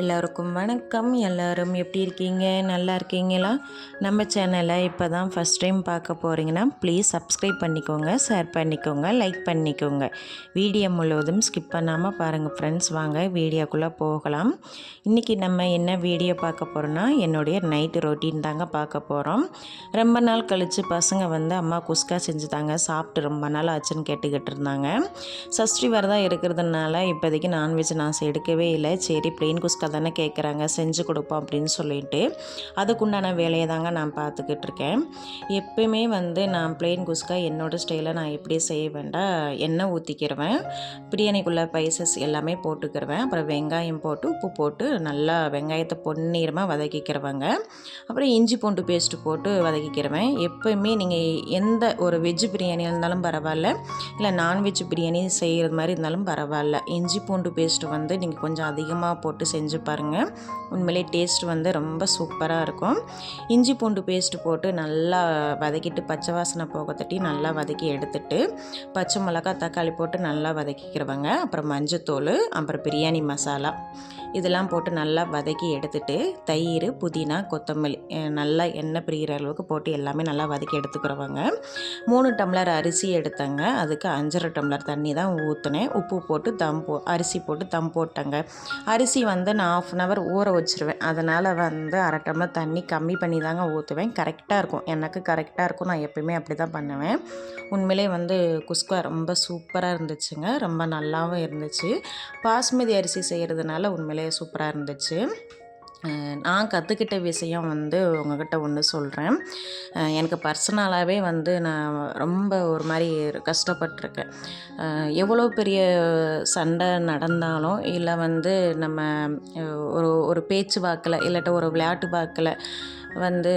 எல்லோருக்கும் வணக்கம். எல்லோரும் எப்படி இருக்கீங்க? நல்லா இருக்கீங்களா? நம்ம சேனலை இப்போ தான் ஃபஸ்ட் டைம் பார்க்க போகிறீங்கன்னா ப்ளீஸ் சப்ஸ்கிரைப் பண்ணிக்கோங்க ஷேர் பண்ணிக்கோங்க லைக் பண்ணிக்கோங்க. வீடியோ முழுவதும் ஸ்கிப் பண்ணாமல் பாருங்கள் ஃப்ரெண்ட்ஸ் வாங்க வீடியோக்குள்ளே போகலாம். இன்றைக்கி நம்ம என்ன வீடியோ பார்க்க போகிறோன்னா என்னுடைய நைட்டு ரொட்டீன் தாங்க பார்க்க போகிறோம் ரொம்ப நாள் கழித்து பசங்க வந்து அம்மா குஸ்கா செஞ்சு தாங்க சாப்பிட்டு ரொம்ப நாள் ஆச்சுன்னு கேட்டுக்கிட்டு இருந்தாங்க. சஷ்டி வரதான் இருக்கிறதுனால இப்போதைக்கு நான்வெஜ் நான் எடுக்கவே இல்லை. சரி பிளெயின் குஸ்கா தானே கேட்குறாங்க செஞ்சு கொடுப்போம் அப்படின்னு சொல்லிட்டு. அதுக்குண்டான வேலையை தாங்க நான் பார்த்துக்கிட்டு இருக்கேன். எப்பயுமே வந்து நான் பிளெயின் குஸ்கா என்னோடய ஸ்டைலில் நான் எப்படி செய்ய வேண்டாம் எண்ணெய் ஊற்றிக்கிடுவேன் பிரியாணிக்குள்ளே பைசஸ் எல்லாமே போட்டுக்கிடுவேன் அப்புறம் வெங்காயம் போட்டு உப்பு போட்டு நல்லா வெங்காயத்தை பொன்னீரமாக வதக்கிக்கிறவங்க அப்புறம் இஞ்சி பூண்டு பேஸ்ட்டு போட்டு வதக்கிக்கிறவேன் எப்போயுமே நீங்கள் எந்த ஒரு வெஜ்ஜு பிரியாணி இருந்தாலும் பரவாயில்ல இல்லை நான்வெஜ் பிரியாணி செய்கிறது மாதிரி இருந்தாலும் பரவாயில்ல. இஞ்சி பூண்டு பேஸ்ட்டு வந்து நீங்கள் கொஞ்சம் அதிகமாக போட்டு செஞ்சு செஞ்சு பாருங்கள் உண்மையிலே டேஸ்ட் வந்து ரொம்ப சூப்பராக இருக்கும். இஞ்சி பூண்டு பேஸ்ட் போட்டு நல்லா வதக்கிட்டு பச்சை வாசனை போக தட்டி நல்லா வதக்கி எடுத்துட்டு பச்சை மிளகா தக்காளி போட்டு நல்லா வதக்கிக்கிறவங்க அப்புறம் மஞ்சத்தூள் அப்புறம் பிரியாணி மசாலா. இதெல்லாம் போட்டு நல்லா வதக்கி எடுத்துட்டு தயிர் புதினா கொத்தமல்லி நல்லா எண்ணெய் பிரிகிற அளவுக்கு போட்டு எல்லாமே நல்லா வதக்கி எடுத்துக்கிறவங்க. மூணு டம்ளர் அரிசி எடுத்தேங்க. அதுக்கு அஞ்சரை டம்ளர் தண்ணி தான் ஊற்றினேன் உப்பு போட்டு தம் போ அரிசி போட்டு தம் போட்டேங்க. அரிசி வந்து நான் ஆஃப் அன் ஹவர் ஊற வச்சுருவேன். அதனால் வந்து அரை டம்ளர் தண்ணி கம்மி பண்ணி தாங்க ஊற்றுவேன் கரெக்டாக இருக்கும். எனக்கு கரெக்டாக இருக்கும். நான் எப்பயுமே அப்படி தான் பண்ணுவேன். உண்மையிலே வந்து குஸ்கா ரொம்ப சூப்பராக இருந்துச்சுங்க. ரொம்ப நல்லாவும் இருந்துச்சு. பாஸ்மதி அரிசி செய்கிறதுனால உண்மையிலே உண்மையிலே சூப்பராக இருந்துச்சு. நான் கற்றுக்கிட்ட விஷயம் வந்து உங்ககிட்ட ஒன்று சொல்கிறேன் எனக்கு பர்சனலாகவே வந்து நான் ரொம்ப ஒரு மாதிரி கஷ்டப்பட்டிருக்கேன். எவ்வளோ பெரிய சண்டை நடந்தாலும் இல்லை வந்து நம்ம ஒரு ஒரு பேச்சு வாக்கில் இல்லாட்ட ஒரு விளையாட்டு வாக்கில் வந்து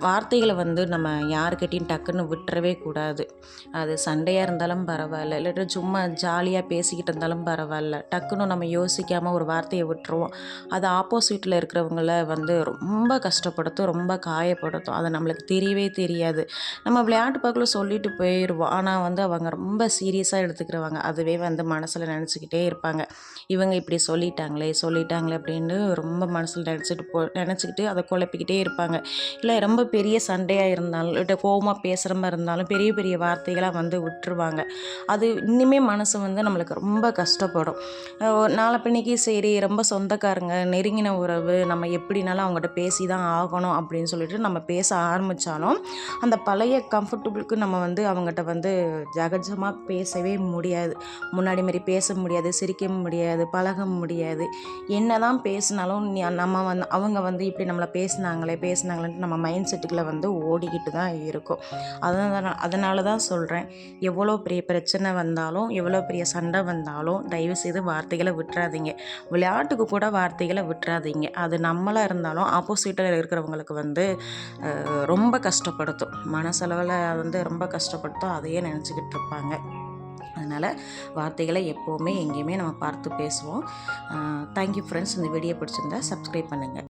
வார்த்தைகளை வந்து நம்ம யாருக்கிட்டையும் டக்குன்னு விட்டுறவே கூடாது. அது சண்டையாக இருந்தாலும் பரவாயில்ல இல்லாட்டி சும்மா ஜாலியாக பேசிக்கிட்டு இருந்தாலும் பரவாயில்ல. டக்குன்னு நம்ம யோசிக்காமல் ஒரு வார்த்தையை விட்டுருவோம். அது ஆப்போசிட்டில் இருக்கிறவங்கள வந்து ரொம்ப கஷ்டப்படுத்தும் ரொம்ப காயப்படுத்தும். அது நம்மளுக்கு தெரியவே தெரியாது. நம்ம விளையாட்டு பக்கம் சொல்லிட்டு போயிடுவோம் ஆனால் வந்து அவங்க ரொம்ப சீரியஸாக எடுத்துக்கிறவங்க அதுவே வந்து மனசில் நினச்சிக்கிட்டே இருப்பாங்க. இவங்க இப்படி சொல்லிட்டாங்களே சொல்லிட்டாங்களே அப்படின்னு ரொம்ப மனசில் நினச்சிட்டு போ நினச்சிக்கிட்டு அதை குழப்பிக்கிட்டே இருப்பாங்க. இல்லை ரொம்ப பெரிய சண்டையாக இருந்தாலும் இல்லை கோபமாக பேசுகிற மாதிரி இருந்தாலும் பெரிய பெரிய வார்த்தைகளாக வந்து விட்டுருவாங்க. அது இன்னுமே மனசு வந்து நம்மளுக்கு ரொம்ப கஷ்டப்படும். நாளை பின்னைக்கு சரி ரொம்ப சொந்தக்காரங்க நெருங்கின உறவு நம்ம எப்படினாலும் அவங்ககிட்ட பேசி தான் ஆகணும் அப்படின்னு சொல்லிட்டு நம்ம பேச ஆரம்பித்தாலும் அந்த பழைய கம்ஃபர்டபுளுக்கு நம்ம வந்து அவங்ககிட்ட வந்து ஜகஜமாக பேசவே முடியாது. முன்னாடி மாதிரி பேச முடியாது சிரிக்க முடியாது பழக முடியாது. என்ன தான் பேசினாலும் நம்ம வந்து அவங்க வந்து இப்படி நம்மளை பேசினாங்களே பேசினாங்களேன்ட்டு நம்ம மைண்ட் மைண்ட் செட்டுக்குள்ளே வந்து ஓடிக்கிட்டு தான் இருக்கும். அதனால் அதனால தான் சொல்கிறேன் எவ்வளோ பெரிய பிரச்சனை வந்தாலும் எவ்வளோ பெரிய சண்டை வந்தாலும் தயவுசெய்து வார்த்தைகளை விட்டுறாதீங்க. விளையாட்டுக்கு கூட வார்த்தைகளை விட்டுறாதீங்க. அது நம்மளாக இருந்தாலும் ஆப்போசிட்டில் இருக்கிறவங்களுக்கு வந்து ரொம்ப கஷ்டப்படுத்தும். மனசளவில் வந்து ரொம்ப கஷ்டப்படுத்தும். அதையே நினச்சிக்கிட்டு இருப்பாங்க. அதனால் வார்த்தைகளை எப்போவுமே எங்கேயுமே நம்ம பார்த்து பேசுவோம். தேங்க்யூ ஃப்ரெண்ட்ஸ் இந்த வீடியோ பிடிச்சிருந்தா சப்ஸ்கிரைப் பண்ணுங்கள்